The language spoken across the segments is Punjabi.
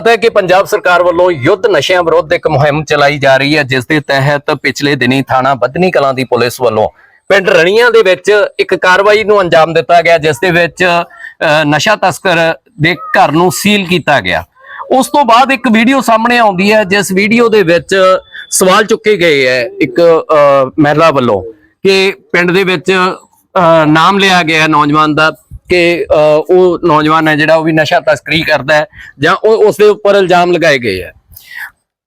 ਪਤਾ ਹੈ ਕਿ ਪੰਜਾਬ ਸਰਕਾਰ ਵੱਲੋਂ ਯੁੱਧ ਨਸ਼ਿਆਂ ਵਿਰੁੱਧ ਇੱਕ ਮੁਹਿੰਮ ਚਲਾਈ ਜਾ ਰਹੀ ਹੈ ਜਿਸ ਦੇ ਤਹਿਤ ਪਿਛਲੇ ਦਿਨੀ ਥਾਣਾ ਬੱਧਨੀ ਕਲਾਂ ਦੀ ਪੁਲਿਸ ਵੱਲੋਂ ਪਿੰਡ ਰਣੀਆਂ ਦੇ ਵਿੱਚ ਇੱਕ ਕਾਰਵਾਈ ਨੂੰ ਅੰਜਾਮ ਦਿੱਤਾ ਗਿਆ ਜਿਸ ਦੇ ਵਿੱਚ ਨਸ਼ਾ ਤਸਕਰ ਦੇ ਘਰ ਨੂੰ ਸੀਲ ਕੀਤਾ ਗਿਆ। ਉਸ ਤੋਂ ਬਾਅਦ ਇੱਕ ਵੀਡੀਓ ਸਾਹਮਣੇ ਆਉਂਦੀ ਹੈ ਜਿਸ ਵੀਡੀਓ ਦੇ ਵਿੱਚ ਸਵਾਲ ਚੁੱਕੇ ਗਏ ਹੈ ਇੱਕ ਅ, ਮਹਿਲਾ ਵੱਲੋਂ ਕਿ ਪਿੰਡ ਦੇ ਵਿੱਚ ਅ, ਨਾਮ ਲਿਆ ਗਿਆ ਨੌਜਵਾਨ ਦਾ। ਕਿ ਉਹ ਨੌਜਵਾਨ ਹੈ ਜਿਹੜਾ ਉਹ ਵੀ ਨਸ਼ਾ ਤਸਕਰੀ ਕਰਦਾ ਹੈ ਜਾਂ ਉਹ ਉਸ ਦੇ ਉੱਪਰ ਇਲਜ਼ਾਮ ਲਗਾਏ ਗਏ ਹੈ।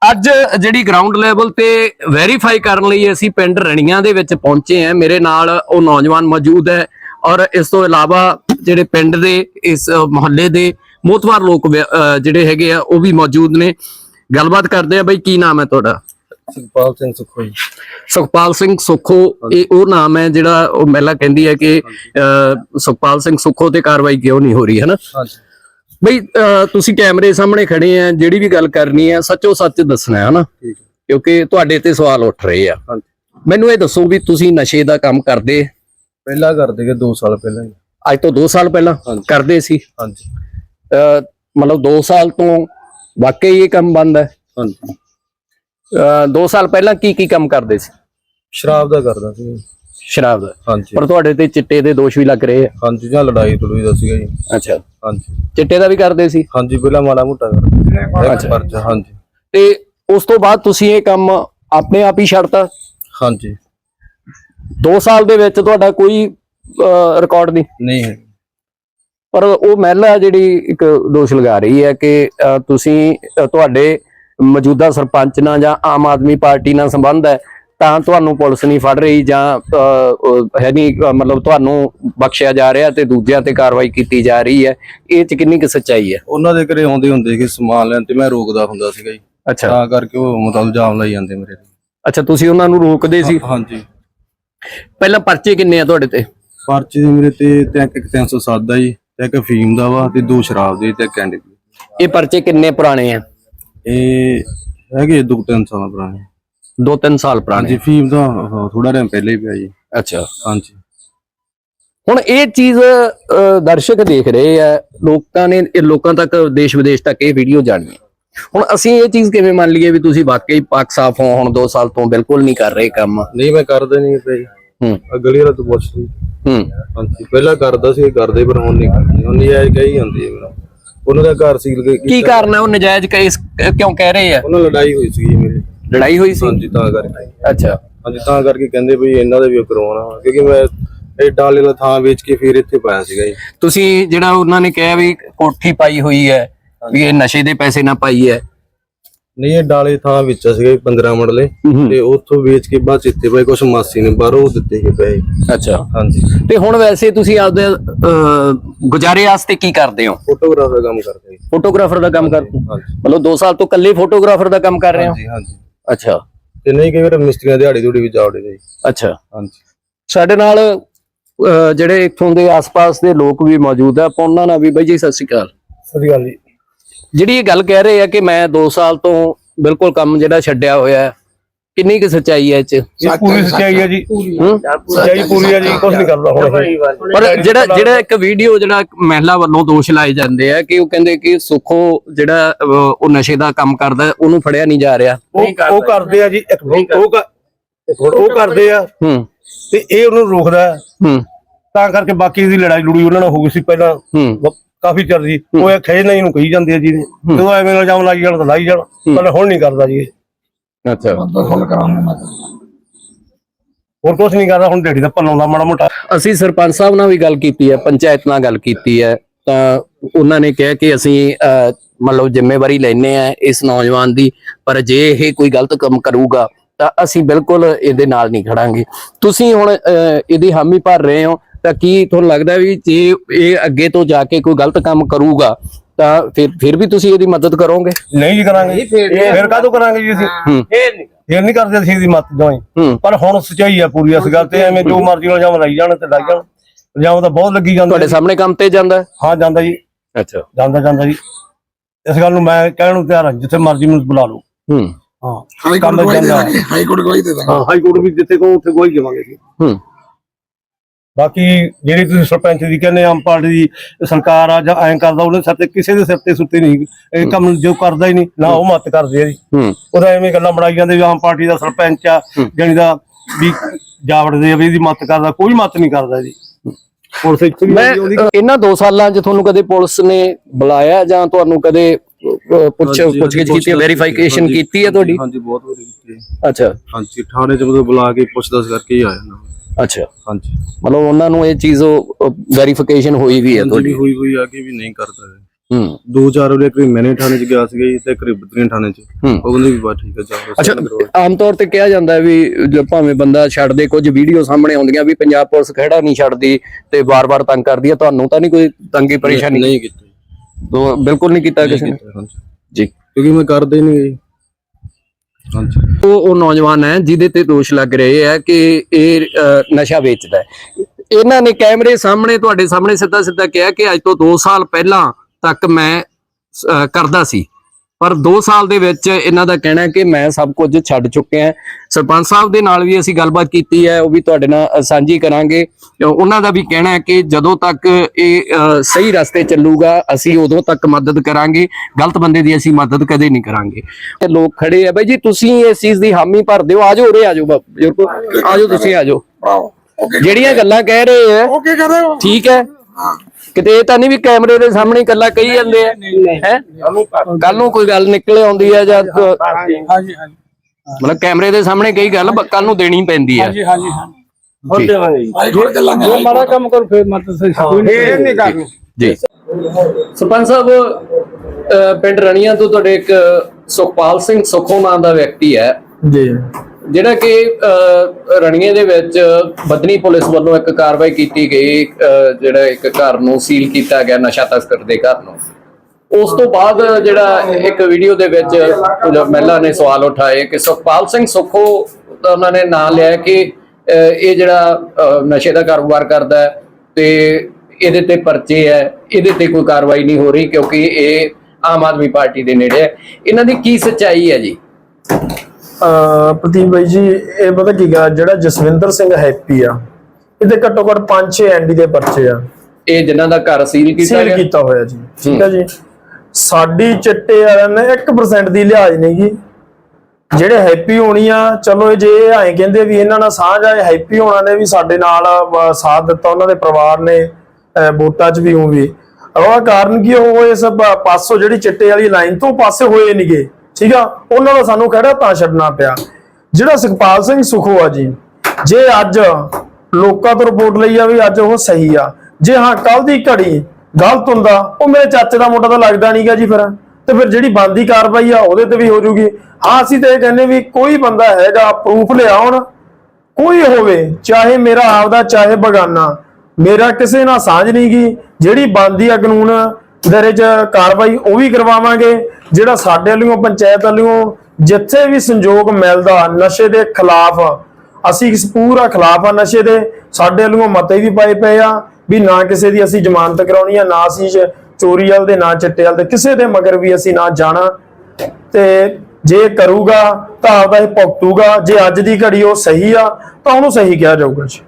ਅੱਜ ਜਿਹੜੀ ਗਰਾਊਂਡ ਲੈਵਲ ਤੇ ਵੈਰੀਫਾਈ ਕਰਨ ਲਈ ਅਸੀਂ ਪਿੰਡ ਰਣੀਆਂ ਦੇ ਵਿੱਚ ਪਹੁੰਚੇ ਹਾਂ। ਮੇਰੇ ਨਾਲ ਉਹ ਨੌਜਵਾਨ ਮੌਜੂਦ ਹੈ ਔਰ ਇਸ ਤੋਂ ਇਲਾਵਾ ਜਿਹੜੇ ਪਿੰਡ ਦੇ ਇਸ ਮੁਹੱਲੇ ਦੇ ਮੋਤਵਾਰ ਲੋਕ ਵੀ, ਜਿਹੜੇ ਹੈਗੇ ਆ ਉਹ ਵੀ ਮੌਜੂਦ ਨੇ। ਗੱਲਬਾਤ ਕਰਦੇ ਆ ਬਈ ਕੀ ਨਾਮ ਹੈ ਤੁਹਾਡਾ? ਸੁਖਪਾਲ ਸਿੰਘ ਸੁਖੋਈ ਸੁਖਪਾਲ ਸਿੰਘ ਸੁਖੋ ਇਹ ਉਹ ਨਾਮ ਹੈ ਜਿਹੜਾ ਉਹ ਮਹਿਲਾ ਕਹਿੰਦੀ ਹੈ ਕਿ ਸੁਖਪਾਲ ਸਿੰਘ ਸੁਖੋ ਤੇ ਕਾਰਵਾਈ ਕਿਉਂ ਨਹੀਂ ਹੋ ਰਹੀ ਹੈ ਨਾ ਹਾਂਜੀ। ਬਈ ਤੁਸੀਂ ਕੈਮਰੇ ਸਾਹਮਣੇ ਖੜੇ ਆ ਜਿਹੜੀ ਵੀ ਗੱਲ ਕਰਨੀ ਹੈ ਸੱਚੋ ਸੱਚ ਦੱਸਣਾ ਹੈ ਨਾ ਠੀਕ ਹੈ। ਕਿਉਂਕਿ ਤੁਹਾਡੇ ਤੇ ਸਵਾਲ ਉੱਠ ਰਹੇ ਆ। ਮੈਨੂੰ ਇਹ ਦੱਸੋ ਵੀ ਤੁਸੀਂ ਨਸ਼ੇ ਦਾ ਕੰਮ ਕਰਦੇ? ਪਹਿਲਾਂ ਕਰਦੇ ਕਿ 2 ਸਾਲ ਪਹਿਲਾਂ ਅੱਜ ਤੋਂ 2 ਸਾਲ ਪਹਿਲਾਂ। ਕਰਦੇ ਸੀ? ਹਾਂਜੀ। ਮਤਲਬ 2 ਸਾਲ ਤੋਂ ਵਾਕਈ ਇਹ ਕੰਮ ਬੰਦ ਹੈ? ਹਾਂਜੀ। 2 ਸਾਲ ਪਹਿਲਾਂ ਕੀ ਕੀ ਕੰਮ ਕਰਦੇ ਸੀ? ਸ਼ਰਾਬ ਦਾ ਕਰਦਾ ਸੀ। ਸ਼ਰਾਬ ਦਾ। ਹਾਂਜੀ। ਪਰ ਤੁਹਾਡੇ ਤੇ ਚਿੱਟੇ ਦੇ ਦੋਸ਼ ਵੀ ਲੱਗ ਰਹੇ ਆ। ਹਾਂਜੀ ਜਾਂ ਲੜਾਈ ਲੜੂਈ ਦਾ ਸੀਗਾ ਜੀ। ਅੱਛਾ। ਹਾਂਜੀ। ਚਿੱਟੇ ਦਾ ਵੀ ਕਰਦੇ ਸੀ? ਹਾਂਜੀ ਪਹਿਲਾਂ ਮਾੜਾ ਮੋਟਾ ਕਰਦਾ ਅੱਛਾ। ਇੱਕ ਪਰਚਾ ਹਾਂਜੀ। ਤੇ ਉਸ ਤੋਂ ਬਾਅਦ ਤੁਸੀਂ ਇਹ ਕੰਮ ਆਪਣੇ ਆਪ ਹੀ ਛੱਡਤਾ? ਹਾਂਜੀ। 2 ਸਾਲ ਦੇ ਵਿੱਚ ਤੁਹਾਡਾ ਕੋਈ ਰਿਕਾਰਡ ਨਹੀਂ? ਨਹੀਂ ਪਰ ਉਹ ਮਹਿਲਾ ਜਿਹੜੀ ਇੱਕ ਦੋਸ਼ ਲਗਾ ਰਹੀ ਹੈ ਕਿ ਤੁਸੀਂ ਤੁਹਾਡੇ ਮੌਜੂਦਾ ਸਰਪੰਚ ਨਾਲ ਜਾਂ ਆਮ ਆਦਮੀ ਪਾਰਟੀ ਨਾਲ ਸੰਬੰਧ ਹੈ ਤਾਂ ਤੁਹਾਨੂੰ ਪੁਲਿਸ ਨਹੀਂ ਫੜ ਰਹੀ ਜਾਂ ਹੈ ਨਹੀਂ ਮਤਲਬ ਤੁਹਾਨੂੰ ਬਖਸ਼ਿਆ ਜਾ ਰਿਹਾ ਤੇ ਦੂਜਿਆਂ ਤੇ ਕਾਰਵਾਈ ਕੀਤੀ ਜਾ ਰਹੀ ਹੈ। ਇਹ ਚ ਕਿੰਨੀ ਕੁ ਸੱਚਾਈ ਹੈ? ਉਹਨਾਂ ਦੇ ਘਰੇ ਆਉਂਦੇ ਹੁੰਦੇ ਕਿ ਸਮਾਨ ਲੈਣ ਤੇ ਮੈਂ ਰੋਕਦਾ ਹੁੰਦਾ ਸੀਗਾ ਜੀ। ਅੱਛਾ। ਤਾਂ ਕਰਕੇ ਉਹ ਮਤਲਬ ਇਲਜ਼ਾਮ ਲਾਈ ਜਾਂਦੇ ਮੇਰੇ ਤੇ। ਅੱਛਾ ਤੁਸੀਂ ਉਹਨਾਂ ਨੂੰ ਰੋਕਦੇ ਸੀ? ਹਾਂਜੀ। ਪਹਿਲਾਂ ਪਰਚੇ ਕਿੰਨੇ ਆ ਤੁਹਾਡੇ ਤੇ? ਪਰਚੇ ਦੇ ਮੇਰੇ ਤੇ ਤੇ ਇੱਕ 307 ਦਾ ਜੀ ਤੇ ਇੱਕ ਫੀਮ ਦਾ ਵਾ ਤੇ ਦੋ ਸ਼ਰਾਬ ਦੇ ਤੇ ਇੱਕ ਕੈਂਡੀ ਇਹ ਪਰਚੇ ਕਿੰਨੇ ਪੁਰਾਣੇ ਆ? ਇਹ ਹੈਗੇ ਦੋ ਤਿੰਨ ਸਾਲ ਪੁਰਾਣੇ। 2-3 ਸਾਲ ਪੁਰਾਣੇ। ਹਾਂਜੀ ਫੀਮ ਦਾ ਥੋੜਾ ਟਾਈਮ ਪਹਿਲੇ ਹੀ ਪਿਆ ਜੀ। ਅੱਛਾ। ਹਾਂਜੀ। ਹੁਣ ਇਹ ਚੀਜ਼ ਅ, ਦਰਸ਼ਕ ਦੇਖ ਰਹੇ ਆ ਲੋਕਾਂ ਨੇ ਇਹ ਲੋਕਾਂ ਤੱਕ ਦੇਸ਼ ਵਿਦੇਸ਼ ਤੱਕ ਇਹ ਵੀਡੀਓ ਜਾਣੀ ਹੈ ਹੁਣ ਅਸੀਂ ਇਹ ਚੀਜ਼ ਕਿਵੇਂ ਮੰਨ ਲਈਏ ਵੀ ਤੁਸੀਂ ਵਾਕਈ ਪਾਕ ਸਾਫ਼ ਹੋ ਹੁਣ 2 ਸਾਲ ਤੋਂ ਬਿਲਕੁਲ ਨਹੀਂ ਕਰ ਰਹੇ ਕੰਮ? ਨਹੀਂ ਮੈਂ ਕਰਦਾ ਨਹੀਂ ਪਿਆ ਜੀ। ਹੂੰ। ਆਹ ਗਲੀ ਵਾਲਾ ਤੂੰ ਪੁੱਛ ਲਈ। ਹੂੰ। ਹਾਂਜੀ ਪਹਿਲਾਂ ਕਰਦਾ ਸੀ ਕਰਦੇ ਪਰ ਹੁਣ ਨਹੀਂ ਕਰਦੇ। ਹੁਣ ਨਹੀਂ ਆਏ ਕਹੀ ਜਾਂਦੀ ਹੈ ਮੇਰਾ ਉਹਨਾਂ ਦਾ ਘਰ ਸੀਲ ਕੇ ਕੀ ਕਾਰਨ ਹੈ ਉਹ ਨਜਾਇਜ਼ ਕੇਸ ਕਿਉਂ ਕਹਿ ਰਹੇ ਆ? ਉਹਨਾਂ ਲੜਾਈ ਹੋਈ ਸੀ ਮੇਰੀ। ਲੜਾਈ ਹੋਈ ਸੀ? ਹਾਂਜੀ ਤਾਂ ਕਰਕੇ। ਅੱਛਾ। ਹਾਂਜੀ ਤਾਂ ਕਰਕੇ ਕਹਿੰਦੇ ਵੀ ਇਹਨਾਂ ਦਾ ਵੀ ਉਹ ਕਰਵਾਉਣਾ ਵਾ। ਕਿਉਂਕਿ ਮੈਂ ਇਹ ਡਾਲੇ ਵਾਲਾ ਥਾਂ ਵੇਚ ਕੇ ਫਿਰ ਇੱਥੇ ਪਾਇਆ ਸੀਗਾ ਜੀ। ਤੁਸੀਂ ਜਿਹੜਾ ਉਹਨਾਂ ਨੇ ਕਿਹਾ ਵੀ ਕੋਠੀ ਪਾਈ ਹੋਈ ਹੈ ਵੀ ਇਹ ਨਸ਼ੇ ਦੇ ਪੈਸੇ ਨਾ ਪਾਈ ਹੈ ਨਹੀਂ ਇਹ ਡਾਲੇ ਥਾਂ ਵੇਚਿਆ ਸੀਗਾ ਜੀ 15 ਮਰਲੇ ਹੂੰ। ਤੇ ਉੱਥੋਂ ਵੇਚ ਕੇ ਬਾਅਦ 'ਚ ਇੱਥੇ ਪਏ ਕੁਛ ਮਾਸੀ ਨੇ ਬਾਹਰੋਂ ਦਿੱਤੇ ਸੀ ਪੈਸੇ। ਅੱਛਾ। ਹਾਂਜੀ। ਤੇ ਹੁਣ ਵੈਸੇ ਤੁਸੀਂ ਆਪਦੇ ਗੁਜ਼ਾਰੇ ਵਾਸਤੇ ਕੀ ਕਰਦੇ ਹੋ? ਫੋਟੋਗ੍ਰਾਫਰ ਕੰਮ ਕਰਦੇ ਜੀ ਫੋਟੋਗ੍ਰਾਫਰ ਦਾ ਕੰਮ ਕਰਦੇ ਹੋ ਹਾਂਜੀ। ਮਤਲਬ 2 ਸਾਲ ਤੋਂ ਇਕੱਲੇ ਫੋਟੋਗ੍ਰਾਫਰ ਦਾ ਕੰਮ ਕਰ ਰਹੇ ਹੋ? ਹਾਂਜੀ ਹਾਂਜੀ। ਅੱਛਾ। ਤੇ ਨਹੀਂ ਕਈ ਵਾਰ ਮਿਸਤਰੀਆਂ ਦਿਹਾੜੀ ਦੂੜੀ ਵੀ ਜਾਵੜੇ ਜੀ। ਅੱਛਾ। ਹਾਂਜੀ। ਸਾਡੇ ਨਾਲ ਅਹ, ਜਿਹੜੇ ਇੱਥੋਂ ਦੇ ਆਸ-ਪਾਸ ਦੇ ਲੋਕ ਵੀ ਮੌਜੂਦ ਆ ਆਪਾਂ ਉਹਨਾਂ ਨਾਲ ਵੀ ਬਾਈ ਜੀ ਸਤਿ ਸ਼੍ਰੀ ਅਕਾਲ। ਸਹੀ ਗੱਲ ਜੀ। ਜਿਹੜੀ ਇਹ ਗੱਲ ਕਹਿ ਰਹੇ ਆ ਕਿ ਮੈਂ 2 ਸਾਲ ਤੋਂ ਬਿਲਕੁਲ ਕੰਮ ਜਿਹੜਾ ਛੱਡਿਆ ਹੋਇਆ ਹੈ ਕਿੰਨੀ ਕੁ ਸੱਚਾਈ ਹੈ ਇਹ ਚ? ਇਹ ਪੂਰੀ ਸੱਚਾਈ ਹੈ ਜੀ। ਹੂੰ? ਸੱਚਾਈ ਪੂਰੀ ਹੈ ਜੀ ਕੁਝ ਨਹੀਂ ਕਰਦਾ ਹੁਣ ਇਹ। ਪਰ ਜਿਹੜਾ ਜਿਹੜਾ ਇੱਕ ਵੀਡੀਓ ਜਿਹੜਾ ਇੱਕ ਮਹਿਲਾ ਵੱਲੋਂ ਦੋਸ਼ ਲਾਏ ਜਾਂਦੇ ਆ ਕਿ ਉਹ ਕਹਿੰਦੇ ਕਿ ਸੁਖੋ ਜਿਹੜਾ ਅਹ, ਉਹ ਨਸ਼ੇ ਦਾ ਕੰਮ ਕਰਦਾ ਹੈ, ਉਹਨੂੰ ਫੜਿਆ ਨਹੀਂ ਜਾ ਰਿਹਾ। ਉਹ ਉਹ ਕਰਦੇ ਆ ਜੀ ਇੱਕ ਮਿੰਟ, ਉਹ ਕਰ- ਉਹ ਕਰਦੇ ਆ। ਹੂੰ। ਤੇ ਇਹ ਉਹਨੂੰ ਰੋਕਦਾ। ਹੈ। ਹੂੰ। ਤਾਂ ਕਰਕੇ ਬਾਕੀ ਦੀ ਲੜਾਈ ਲੜੂਈ ਉਹਨਾਂ ਨਾਲ ਹੋ ਗਈ ਸੀ ਪਹਿਲਾਂ। ਹੂੰ। ਕਾਫੀ ਚਿਰ ਦੀ ਉਹ ਇਹ ਖੇ ਨਹੀਂ ਨੂੰ ਕਹੀ ਜਾਂਦੇ ਜੀ ਜਦੋਂ ਐਵੇਂ ਇਲਜ਼ਾਮ ਲਾਈ ਜਾਣ ਤਾਂ ਲਾਈ ਜਾਣ ਪਰ ਹੁਣ ਨਹੀਂ ਕਰਦਾ ਜੀ ਹੋਰ ਕੁਝ ਨਹੀਂ ਕਰਦਾ ਹੁਣ ਢੇੜੀ ਦਾ ਭੰਨਾਉਂਦਾ ਮਾੜਾ ਮੋਟਾ। ਅਸੀਂ ਸਰਪੰਚ ਸਾਹਿਬ ਨਾਲ ਵੀ ਗੱਲ ਕੀਤੀ ਹੈ ਪੰਚਾਇਤ ਨਾਲ ਗੱਲ ਕੀਤੀ ਹੈ ਤਾਂ ਉਹਨਾਂ ਨੇ ਕਿਹਾ ਕਿ ਅਸੀਂ ਮਤਲਬ ਜ਼ਿੰਮੇਵਾਰੀ ਲੈਨੇ ਆ ਇਸ ਨੌਜਵਾਨ ਦੀ ਪਰ ਜੇ ਇਹ ਕੋਈ ਗਲਤ ਕੰਮ ਕਰੂਗਾ ਤਾਂ ਅਸੀਂ ਬਿਲਕੁਲ ਇਹਦੇ ਨਾਲ ਨਹੀਂ ਖੜਾਂਗੇ। ਤੁਸੀਂ ਹੁਣ ਇਹਦੀ ਹਾਮੀ ਭਰ ਰਹੇ ਹੋ ਤਾਂ ਕੀ ਤੁਹਾਨੂੰ ਲੱਗਦਾ ਵੀ ਜੇ ਇਹ ਅੱਗੇ ਤੋਂ ਜਾ ਕੇ ਕੋਈ ਗਲਤ ਕੰਮ ਕਰੂਗਾ ਤਾਂ ਫਿਰ ਫਿਰ ਵੀ ਤੁਸੀਂ ਇਹਦੀ ਮਦਦ ਕਰੋਗੇ? ਨਹੀਂ ਜੀ ਕਰਾਂਗੇ ਫਿਰ ਕਾਹਦੋਂ ਕਰਾਂਗੇ ਜੀ ਅਸੀਂ? ਹੂੰ ਫਿਰ ਨਹੀਂ। ਕਰਦੇ ਅਸੀਂ ਇਹਦੀ ਮਤ ਦੋਏ ਹੂੰ। ਪਰ ਹੁਣ ਸੱਚਾਈ ਆ ਪੂਰੀ ਇਸ ਗੱਲ ਤੇ ਐਵੇਂ ਜੋ ਮਰਜ਼ੀ ਇਲਜ਼ਾਮ ਲਾਈ ਜਾਣ ਤੇ ਲਾਈ ਜਾਣ। ਇਲਜ਼ਾਮ ਤਾਂ ਬਹੁਤ ਲੱਗੀ ਜਾਂਦੇ ਤੁਹਾਡੇ ਸਾਹਮਣੇ ਕੰਮ ਤੇ ਜਾਂਦਾ? ਹੈ? ਹਾਂ ਜਾਂਦਾ ਜੀ। ਅੱਛਾ। ਜਾਂਦਾ ਜਾਂਦਾ ਜੀ। ਇਸ ਗੱਲ ਨੂੰ ਮੈਂ ਕਹਿਣ ਨੂੰ ਤਿਆਰ ਹਾਂ ਜਿੱਥੇ ਮਰਜ਼ੀ ਮੈਨੂੰ ਬੁਲਾ ਲਓ। ਹੂੰ। ਹਾਂ ਹਾਈ ਕੋਰਟ ਕੰਮ ਗਵਾਹੀ ਦੇ ਜਾਂਦਾ। ਦਾਂਗੇ ਹਾਈ ਕੋਰਟ ਗਵਾਹੀ ਦੇ ਦਾਂਗੇ। ਹਾਂ ਹਾਈ ਕੋਰਟ ਵੀ ਜਿੱਥੇ ਕਹੋ ਉੱਥੇ ਕੋਈ ਦੇਵਾਂਗੇ ਜੀ ਹੂੰ। ਬਾਕੀ ਜਿਹੜੀ ਤੁਸੀਂ ਸਰਪੰਚ ਦੀ ਕਹਿੰਦੇ ਆਮ ਪਾਰਟੀ ਦੀ ਸਰਕਾਰ ਆ ਜਾਂ ਐਂ ਕਰਦਾ ਉਹਦੇ ਸਿਰ ਤੇ ਕਿਸੇ ਦੇ ਸਿਰ ਤੇ ਸੁੱਤੇ ਨਹੀਂ ਇਹ ਕੰਮ ਜੋ ਕਰਦਾ ਹੀ ਨਹੀਂ ਨਾ ਉਹ ਮਤ ਕਰਦੇ ਆ ਜੀ। ਉਹਦਾ ਐਵੇਂ ਗੱਲਾਂ ਬਣਾਈ ਜਾਂਦੇ ਵੀ ਆਮ ਪਾਰਟੀ ਦਾ ਸਰਪੰਚ ਆ ਜਾਣੀ ਦਾ ਵੀ ਜਾਵੜਦੇ ਆ ਵੀ ਇਹਦੀ ਮਤ ਕਰਦਾ ਕੋਈ ਮਤ ਨਹੀਂ ਕਰਦਾ ਜੀ। ਪੁਲਿਸ ਇੱਥੇ ਵੀ ਮੈਂ ਇਹਨਾਂ 2 ਸਾਲਾਂ 'ਚ ਤੁਹਾਨੂੰ ਕਦੇ ਪੁਲਿਸ ਨੇ ਬੁਲਾਇਆ ਜਾਂ ਤੁਹਾਨੂੰ ਕਦੇ ਪੁੱਛ ਪੁੱਛਗਿੱਛ ਕੀਤੀ ਹੈ ਵੈਰੀਫਿਕੇਸ਼ਨ ਕੀਤੀ ਹੈ। ਤੁਹਾਡੀ? ਹਾਂਜੀ ਬਹੁਤ ਵਾਰੀ ਕੀਤੀ ਹੈ। ਅੱਛਾ। ਹਾਂਜੀ ਥਾਣੇ ਚ ਮਤਲਬ ਬੁਲਾ ਕੇ ਪੁੱਛਦਾਸ ਕਰਕੇ ਹੀ ਆਇਆ ਨਾ। ਅੱਛਾ। ਹਾਂਜੀ। ਮਤਲਬ ਉਹਨਾਂ ਨੂੰ ਇਹ ਚੀਜ਼ ਵੈਰੀਫਿਕੇਸ਼ਨ ਹੋਈ ਵੀ ਹੈ ਤੁਹਾਡੀ। ਹੋਈ ਹੋਈ ਆ ਕਿ ਵੀ ਨਹੀਂ ਕਰਦਾ ਇਹ। ਹੂੰ। ਦੋ ਚਾਰ ਵਾਰੀ ਕਰੀ ਮੈਨੇ ਥਾਣੇ ਚ ਗਿਆ ਸੀਗਾ ਜੀ ਤੇ ਕਰੀ ਬਦਰੀਆਂ ਥਾਣੇ ਚ। ਹੂੰ। ਉਹ ਕਹਿੰਦੇ ਵੀ ਬਾ ਠੀਕ ਹੈ ਜਾਓ ਅੱਛਾ। ਆਮ ਤੌਰ ਤੇ ਕਿਹਾ ਜਾਂਦਾ ਹੈ ਵੀ ਜੇ ਭਾਵੇਂ ਬੰਦਾ ਛੱਡ ਦੇ ਕੁਝ ਵੀਡੀਓ ਸਾਹਮਣੇ ਆਉਂਦੀਆਂ ਵੀ ਪੰਜਾਬ ਪੁਲਿਸ ਖੜਾ ਨਹੀਂ ਛੱਡਦੀ ਤੇ ਵਾਰ-ਵਾਰ ਤੰਗ ਕਰਦੀ ਹੈ ਤੁਹਾਨੂੰ ਤਾਂ ਨਹੀਂ ਕੋਈ ਤੰਗੀ ਪਰੇਸ਼ਾਨੀ? ਨਹੀਂ ਕੀਤੀ। ਬਿਲਕੁਲ ਨਹੀਂ ਕੀਤਾ ਕਿਸੇ ਨੇ? ਜੀ। ਕਿਉਂਕਿ ਮੈਂ ਕਰਦਾ ਹੀ ਨਹੀਂ ਉਹ ਉਹ ਨੌਜਵਾਨ ਹੈ, ਜਿਹਦੇ ਤੇ ਦੋਸ਼ ਲੱਗ ਰਹੇ ਹੈ ਕਿ ਇਹ ਨਸ਼ਾ ਵੇਚਦਾ ਹੈ। ਇਹਨਾਂ ਨੇ ਕੈਮਰੇ ਸਾਹਮਣੇ, ਤੁਹਾਡੇ ਸਾਹਮਣੇ ਸਿੱਧਾ ਸਿੱਧਾ ਕਿਹਾ ਕਿ ਅੱਜ ਤੋਂ 2 ਸਾਲ ਪਹਿਲਾਂ ਤੱਕ ਮੈਂ ਕਰਦਾ ਸੀ। ਪਰ 2 ਸਾਲ ਦੇ ਵਿੱਚ ਇਹਨਾਂ ਦਾ ਕਹਿਣਾ ਹੈ ਕਿ ਮੈਂ ਸਭ ਕੁਝ ਛੱਡ ਚੁੱਕਿਆ ਹਾਂ। ਸਰਪੰਚ ਸਾਹਿਬ ਦੇ ਨਾਲ ਵੀ ਅਸੀਂ ਗੱਲਬਾਤ ਕੀਤੀ ਹੈ ਉਹ ਵੀ ਤੁਹਾਡੇ ਨਾਲ ਸਾਂਝੀ ਕਰਾਂਗੇ। ਉਹਨਾਂ ਦਾ ਵੀ ਕਹਿਣਾ ਹੈ ਕਿ ਜਦੋਂ ਤੱਕ ਇਹ ਸਹੀ ਰਸਤੇ ਚੱਲੂਗਾ ਅਸੀਂ ਉਦੋਂ ਤੱਕ ਮਦਦ ਕਰਾਂਗੇ। ਗਲਤ ਬੰਦੇ ਦੀ ਅਸੀਂ ਮਦਦ ਕਦੇ ਨਹੀਂ ਕਰਾਂਗੇ। ਤੇ ਲੋਕ ਖੜੇ ਆ। ਬਾਈ ਜੀ ਤੁਸੀਂ ਇਸ ਚੀਜ਼ ਦੀ ਹਾਮੀ ਭਰ ਦਿਓ ਆਜੋ ਉਰੇ ਆਜੋ ਬਜ਼ੁਰਗੋ। ਆਜੋ ਤੁਸੀਂ ਆਜੋ। ਜਿਹੜੀਆਂ ਗੱਲਾਂ ਕਹਿ ਰਹੇ ਆ ਹੋ। ਠੀਕ ਹੈ। ਕਿਤੇ ਇਹ ਤਾਂ ਨਹੀਂ ਵੀ ਕੈਮਰੇ ਦੇ ਸਾਹਮਣੇ ਗੱਲਾਂ ਕਹੀ ਜਾਂਦੇ ਆ? ਹੈ? ਕੱਲ ਨੂੰ ਕੋਈ ਗੱਲ ਨਿਕਲ ਆਉਂਦੀ ਹੈ ਜਾਂ ਹਾਂਜੀ ਹਾਂਜੀ। ਮਤਲਬ ਕੈਮਰੇ ਦੇ ਸਾਹਮਣੇ ਕਈ ਗੱਲ ਕੱਲ ਨੂੰ ਦੇਣੀ ਪੈਂਦੀ ਹੈ ਹਾਂਜੀ ਹਾਂਜੀ ਹਾਂ ਹੋਰ ਦੇਵਾਂਗੇ ਜੀ। ਜੋ ਮਾੜਾ ਕੰਮ ਕਰ ਫੇਰ ਮਤ ਸਹੀ ਨਹੀਂ ਕਰਨੀ। ਜੀ ਸਰਪੰਚ ਸਾਹਿਬ ਪਿੰਡ ਰਣੀਆਂ ਤੋਂ ਤੁਹਾਡੇ ਇੱਕ ਸੁਖਪਾਲ ਸਿੰਘ ਸੁਖੋ ਨਾਂ ਦਾ ਵਿਅਕਤੀ ਹੈ। ਜੀ। ਜਿਹੜਾ ਕਿ ਅਹ, ਰਣੀਏ ਦੇ ਵਿੱਚ ਬਦਨੀ ਪੁਲਿਸ ਵੱਲੋਂ ਇੱਕ ਕਾਰਵਾਈ ਕੀਤੀ ਗਈ ਜਿਹੜਾ ਇੱਕ ਘਰ ਨੂੰ ਸੀਲ ਕੀਤਾ ਗਿਆ ਨਸ਼ਾ ਤਸਕਰ ਦੇ ਘਰ ਨੂੰ। ਉਸ ਤੋਂ ਬਾਅਦ ਜਿਹੜਾ ਇੱਕ ਵੀਡੀਓ ਦੇ ਵਿੱਚ ਮਹਿਲਾ ਨੇ ਸਵਾਲ ਉਠਾਏ ਕਿ ਸੁਖਪਾਲ ਸਿੰਘ ਸੁਖੋ ਦਾ ਉਹਨਾਂ ਨੇ ਨਾਂ ਲਿਆ ਕਿ ਇਹ ਜਿਹੜਾ ਨਸ਼ੇ ਦਾ ਕਾਰੋਬਾਰ ਕਰਦਾ ਹੈ ਤੇ ਇਹਦੇ ਤੇ ਪਰਚੇ ਹੈ ਇਹਦੇ ਤੇ ਕੋਈ ਕਾਰਵਾਈ ਨਹੀਂ ਹੋ ਰਹੀ ਕਿਉਂਕਿ ਇਹ ਆਮ ਆਦਮੀ ਪਾਰਟੀ ਦੇ ਨੇੜੇ ਹੈ। ਇਹਨਾਂ ਦੀ ਕੀ ਸੱਚਾਈ ਹੈ ਜੀ? ਪ੍ਰਦੀਪ ਬਾਈ ਜੀ ਇਹ ਪਤਾ ਕੀ ਗਾ ਜਿਹੜਾ ਜਸਵਿੰਦਰ ਸਿੰਘ ਹੈਪੀ ਆ ਇਹਦੇ ਘੱਟੋ ਘੱਟ 5-6 ਐਂਡੀ ਦੇ ਪਰਚੇ ਆ। ਇਹ ਜਿਨ੍ਹਾਂ ਦਾ ਘਰ ਸੀਲ ਕੀਤਾ ਸੀਲ ਗਿਆ? ਕੀਤਾ ਹੋਇਆ ਜੀ ਠੀਕ ਹੈ। ਜੀ। ਸਾਡੀ ਚਿੱਟੇ ਵਾਲਿਆਂ ਨੇ 1% ਦੀ ਲਿਹਾਜ਼ ਨਹੀਂ ਗੀ। ਜਿਹੜੇ ਹੈਪੀ ਹੋਣੀ ਆ ਚਲੋ ਇਹ ਜੇ ਐਂ ਕਹਿੰਦੇ ਵੀ ਇਹਨਾਂ ਨਾਲ ਸਾਂਝ ਆ ਹੈਪੀ ਹੋਣਾ ਨੇ ਵੀ ਸਾਡੇ ਨਾਲ ਸਾਥ ਦਿੱਤਾ ਉਹਨਾਂ ਦੇ ਪਰਿਵਾਰ ਨੇ ਵੋਟਾਂ 'ਚ ਵੀ ਹੋਂ ਵੀ। ਉਹਦਾ ਕਾਰਨ ਕੀ ਉਹ ਇਸ ਪਾਸੋਂ ਜਿਹੜੀ ਚਿੱਟੇ ਵਾਲੀ ਲਾਈਨ ਤੋਂ ਪਾਸੇ ਹੋਏ ਨਹੀਂਗੇ। ਠੀਕ ਆ? ਉਹਨਾਂ ਦਾ ਸਾਨੂੰ ਕਿਹੜਾ ਤਾਂ ਛੱਡਣਾ ਪਿਆ? ਜਿਹੜਾ ਸੁਖਪਾਲ ਸਿੰਘ ਸੁਖੋ ਆ ਜੀ, ਜੇ ਅੱਜ ਲੋਕਾਂ ਤੋਂ ਰਿਪੋਰਟ ਲਈ ਆ ਵੀ ਅੱਜ ਉਹ ਸਹੀ ਆ, ਜੇ ਹਾਂ ਕੱਲ ਦੀ ਘੜੀ ਗਲਤ ਹੁੰਦਾ, ਉਹ ਮੇਰੇ ਚਾਚੇ ਦਾ ਮੁੰਡਾ ਤਾਂ ਲੱਗਦਾ ਨਹੀਂਗਾ ਜੀ ਫਿਰ। ਤੇ ਫਿਰ ਜਿਹੜੀ ਬੰਦੀ ਕਾਰਵਾਈ ਆ, ਉਹਦੇ ਤੇ ਵੀ ਹੋ ਜੂਗੀ। ਹਾਂ, ਅਸੀਂ ਤਾਂ ਇਹ ਕਹਿੰਦੇ ਵੀ ਕੋਈ ਬੰਦਾ ਹੈਗਾ ਪ੍ਰੂਫ ਲਿਆਉਣ, ਕੋਈ ਹੋਵੇ, ਚਾਹੇ ਮੇਰਾ ਆਪਦਾ, ਚਾਹੇ ਬਗਾਨਾ, ਮੇਰਾ ਕਿਸੇ ਨਾਲ ਸਾਂਝ ਨਹੀਂ ਗਈ ਜਿਹੜੀ ਬੰਦੀ ਆ ਕਾਨੂੰਨ ਦੇ ਚ ਕਾਰਵਾਈ ਉਹ ਵੀ ਕਰਵਾਵਾਂਗੇ, ਜਿਹੜਾ ਸਾਡੇ ਵੱਲੋਂ, ਪੰਚਾਇਤ ਵੱਲੋਂ ਜਿੱਥੇ ਵੀ ਸੰਯੋਗ ਮਿਲਦਾ ਨਸ਼ੇ ਦੇ ਖਿਲਾਫ, ਅਸੀਂ ਇਸ ਪੂਰਾ ਖਿਲਾਫ ਆ ਨਸ਼ੇ ਦੇ, ਸਾਡੇ ਵੱਲੋਂ ਮਤੇ ਵੀ ਪਾਏ ਪਏ ਆ ਵੀ ਨਾ ਕਿਸੇ ਦੀ ਅਸੀਂ ਜ਼ਮਾਨਤ ਕਰਾਉਣੀ ਆ, ਨਾ ਅਸੀਂ ਚੋਰੀ ਵਾਲ ਦੇ, ਨਾ ਚਿੱਟੇ ਵਾਲ ਦੇ, ਕਿਸੇ ਦੇ ਮਗਰ ਵੀ ਅਸੀਂ ਨਾ ਜਾਣਾ। ਤੇ ਜੇ ਕਰੂਗਾ ਤਾਂ ਆਪਦਾ ਇਹ ਭੁਗਤੂਗਾ, ਜੇ ਅੱਜ ਦੀ ਘੜੀ ਉਹ ਸਹੀ ਆ, ਤਾਂ ਉਹਨੂੰ ਸਹੀ ਕਿਹਾ ਜਾਊਗਾ ਜੀ।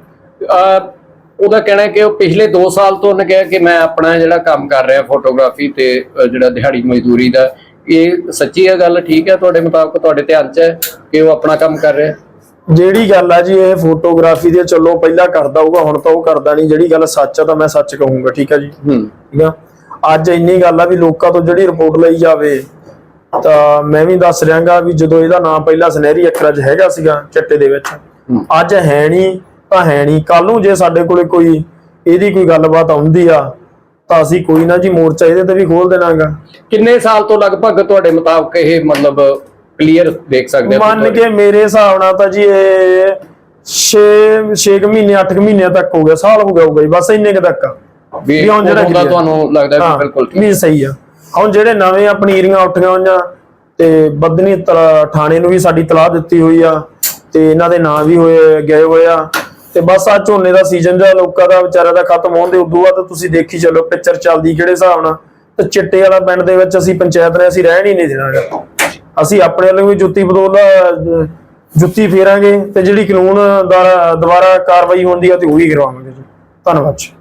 ਉਹਦਾ ਕਹਿਣਾ ਕਿ ਉਹ ਪਿਛਲੇ 2 ਸਾਲ ਤੋਂ ਉਹਨੇ ਕਿਹਾ ਕਿ ਮੈਂ ਆਪਣਾ ਜਿਹੜਾ ਕੰਮ ਕਰ ਰਿਹਾ ਫੋਟੋਗ੍ਰਾਫੀ ਤੇ ਜਿਹੜਾ ਦਿਹਾੜੀ ਮਜ਼ਦੂਰੀ ਦਾ। ਇਹ ਸੱਚੀ ਹੈ ਗੱਲ ਠੀਕ ਹੈ ਤੁਹਾਡੇ ਮੁਤਾਬਕ ਤੁਹਾਡੇ ਧਿਆਨ 'ਚ ਹੈ ਕਿ ਉਹ ਆਪਣਾ ਕੰਮ ਕਰ ਰਿਹਾ? ਜਿਹੜੀ ਗੱਲ ਆ ਜੀ ਇਹ ਫੋਟੋਗ੍ਰਾਫੀ ਦੇ ਚਲੋ ਪਹਿਲਾਂ ਕਰਦਾ ਹੋਊਗਾ ਹੁਣ ਤਾਂ ਉਹ ਕਰਦਾ ਨਹੀਂ। ਜਿਹੜੀ ਗੱਲ ਸੱਚ ਆ ਤਾਂ ਮੈਂ ਸੱਚ ਕਹੂੰਗਾ ਠੀਕ ਆ ਜੀ? ਹੂੰ। ਠੀਕ ਆ? ਅੱਜ ਇੰਨੀ ਗੱਲ ਆ ਵੀ ਲੋਕਾਂ ਤੋਂ ਜਿਹੜੀ ਰਿਪੋਰਟ ਲਈ ਜਾਵੇ ਤਾਂ ਮੈਂ ਵੀ ਦੱਸ ਰਿਹਾਗਾ ਵੀ ਜਦੋਂ ਇਹਦਾ ਨਾਮ ਪਹਿਲਾਂ ਸੁਨਹਿਰੀ ਅੱਖਰਾਂ 'ਚ ਹੈਗਾ ਸੀਗਾ ਚਿੱਟੇ ਦੇ ਵਿੱਚ। ਅੱਜ ਹੈ ਨਹੀਂ। ਤਾਂ ਹੈ ਨਹੀਂ। ਕੱਲ ਨੂੰ ਜੇ ਸਾਡੇ ਕੋਲੇ ਕੋਈ ਇਹਦੀ ਕੋਈ ਗੱਲਬਾਤ ਆਉਂਦੀ ਆ ਤਾਂ ਅਸੀਂ ਕੋਈ ਨਾ ਜੀ ਮੋਰਚਾ ਇਹਦੇ ਤੇ ਵੀ ਖੋਲ ਦੇਣਾਗਾ। ਕਿੰਨੇ ਸਾਲ ਤੋਂ ਲਗਭਗ ਤੁਹਾਡੇ ਮੁਤਾਬਕ ਇਹ ਮਤਲਬ ਕਲੀਅਰ ਦੇਖ ਸਕਦੇ ਆਪਾਂ ਮੰਨ ਕੇ ਮੇਰੇ ਹਿਸਾਬ ਨਾਲ ਤਾਂ ਜੀ ਇਹ 6 6 ਮਹੀਨੇ 8 ਮਹੀਨੇ ਤੱਕ ਹੋ ਗਿਆ ਸਾਲ ਹੋ ਗਿਆ ਹੋਊਗਾ ਜੀ ਬਸ ਇੰਨੇ ਕੁ ਤੱਕ ਵੀ ਵੀ ਹੁਣ ਜਿਹੜਾ ਤੁਹਾਨੂੰ ਲੱਗਦਾ ਹਾਂ, ਕਿ ਬਿਲਕੁਲ ਨਹੀਂ ਸਹੀ ਆ। ਹੁਣ ਜਿਹੜੇ ਨਵੇਂ ਆ ਪਨੀਰੀਆਂ ਉੱਠੀਆਂ ਹੋਈਆਂ ਤੇ ਬਦਨੀ ਥਾਣੇ ਨੂੰ ਵੀ ਸਾਡੀ ਤਲਾਹ ਦਿੱਤੀ ਹੋਈ ਆ ਤੇ ਇਹਨਾਂ ਦੇ ਨਾਂ ਵੀ ਹੋਏ ਗਏ ਹੋਏ ਆ। ਤੇ ਬਸ ਆ ਝੋਨੇ ਦਾ ਸੀਜ਼ਨ ਜਾਂ ਲੋਕਾਂ ਦਾ ਵਿਚਾਰਾ ਦਾ ਖਤਮ ਹੋਣ ਦੇ ਉਦੋਂ ਬਾਅਦ ਤੁਸੀਂ ਦੇਖੀ ਚੱਲੋ ਪਿਕਚਰ ਚੱਲਦੀ ਕਿਹੜੇ ਹਿਸਾਬ ਨਾਲ? ਤੇ ਚਿੱਟੇ ਵਾਲਾ ਪਿੰਡ ਦੇ ਵਿੱਚ ਅਸੀਂ ਪੰਚਾਇਤ ਨੇ, ਅਸੀਂ ਰਹਿਣ ਹੀ ਨਹੀਂ ਦੇਣਾਗਾ ਅਸੀਂ ਆਪਣੇ ਵੱਲੋਂ ਵੀ ਜੁੱਤੀ ਬਦੌਲਾ ਜੁੱਤੀ ਫੇਰਾਂਗੇ ਤੇ ਜਿਹੜੀ ਕਾਨੂੰਨ ਦੁਆਰਾ ਦੁਬਾਰਾ ਕਾਰਵਾਈ ਹੁੰਦੀ ਆ, ਤੇ ਉਹੀ ਵੀ ਕਰਵਾਵਾਂਗੇ ਜੀ। ਧੰਨਵਾਦ ਜੀ।